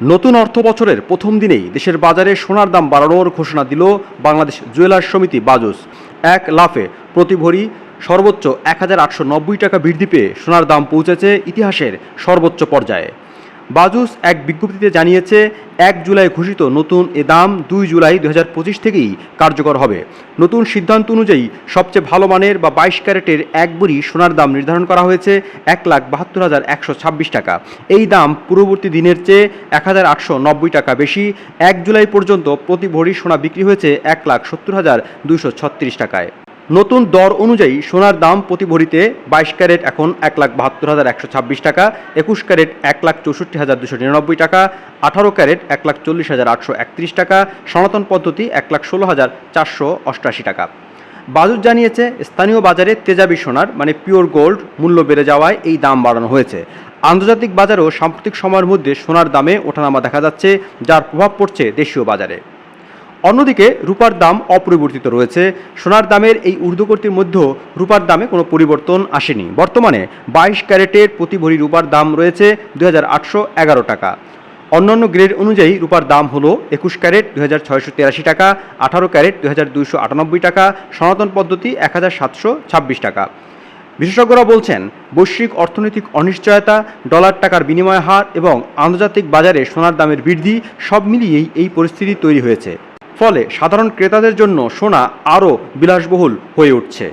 নতুন অর্থ বছরের প্রথম দিনেই দেশের বাজারে সোনার দাম বাড়ানোর ঘোষণা দিল বাংলাদেশ জুয়েলার্স সমিতি বাজস। এক লাফে প্রতি ভরি সর্বোচ্চ এক হাজার আটশো নব্বই টাকা বৃদ্ধি পেয়ে সোনার দাম পৌঁছেছে ইতিহাসের সর্বোচ্চ পর্যায়ে। বাজুস এক বিজ্ঞপ্তিতে জানিয়েছে, এক জুলাই ঘোষিত নতুন এ দাম দুই জুলাই দু থেকেই কার্যকর হবে। নতুন সিদ্ধান্ত অনুযায়ী সবচেয়ে ভালো মানের বা বাইশ ক্যারেটের এক বুড়ি সোনার দাম নির্ধারণ করা হয়েছে এক লাখ বাহাত্তর হাজার একশো ছাব্বিশ টাকা। এই দাম পূর্ববর্তী দিনের চেয়ে এক হাজার আটশো নব্বই টাকা বেশি। এক জুলাই পর্যন্ত প্রতি ভরি সোনা বিক্রি হয়েছে এক লাখ সত্তর হাজার দুইশো ছত্রিশ টাকায়। নতুন দর অনুযায়ী সোনার দাম প্রতি ভরিতে বাইশ ক্যারেট, এখন এক লাখ বাহাত্তর হাজার একশো ছাব্বিশ টাকা, একুশ ক্যারেট, এক লাখ চৌষট্টি হাজার দুশো নিরানব্বই টাকা, আঠারো ক্যারেট, এক লাখ চল্লিশ হাজার আটশো একত্রিশ টাকা, সনাতন পদ্ধতি এক লাখ ষোলো হাজার চারশো অষ্টাশি টাকা। বাজুর জানিয়েছে, স্থানীয় বাজারে তেজাবি সোনার মানে পিওর গোল্ড, মূল্য বেড়ে যাওয়ায় এই দাম বাড়ানো হয়েছে। আন্তর্জাতিক বাজারেও সাম্প্রতিক সময়ের মধ্যে সোনার দামে ওঠানামা দেখা যাচ্ছে, যার প্রভাব পড়ছে দেশীয় বাজারে। অন্যদিকে রূপার দাম অপরিবর্তিত রয়েছে। সোনার দামের এই ঊর্ধ্বগতির মধ্যেও রূপার দামে কোনো পরিবর্তন আসেনি। বর্তমানে বাইশ ক্যারেটের প্রতি ভরি রূপার দাম রয়েছে দু টাকা। অন্যান্য গ্রেড অনুযায়ী রূপার দাম হলো একুশ ক্যারেট দু হাজার ছয়শো টাকা, আঠারো ক্যারেট দু হাজার আটানব্বই টাকা, সনাতন পদ্ধতি এক হাজার সাতশো ছাব্বিশ টাকা। বিশেষজ্ঞরা বলছেন, বৈশ্বিক অর্থনৈতিক অনিশ্চয়তা, ডলার টাকার বিনিময় হার এবং আন্তর্জাতিক বাজারে সোনার দামের বৃদ্ধি সব মিলিয়েই এই পরিস্থিতি তৈরি হয়েছে। ফলে সাধারণ ক্রেতাদের জন্য সোনা আরও বিলাসবহুল হয়ে উঠছে।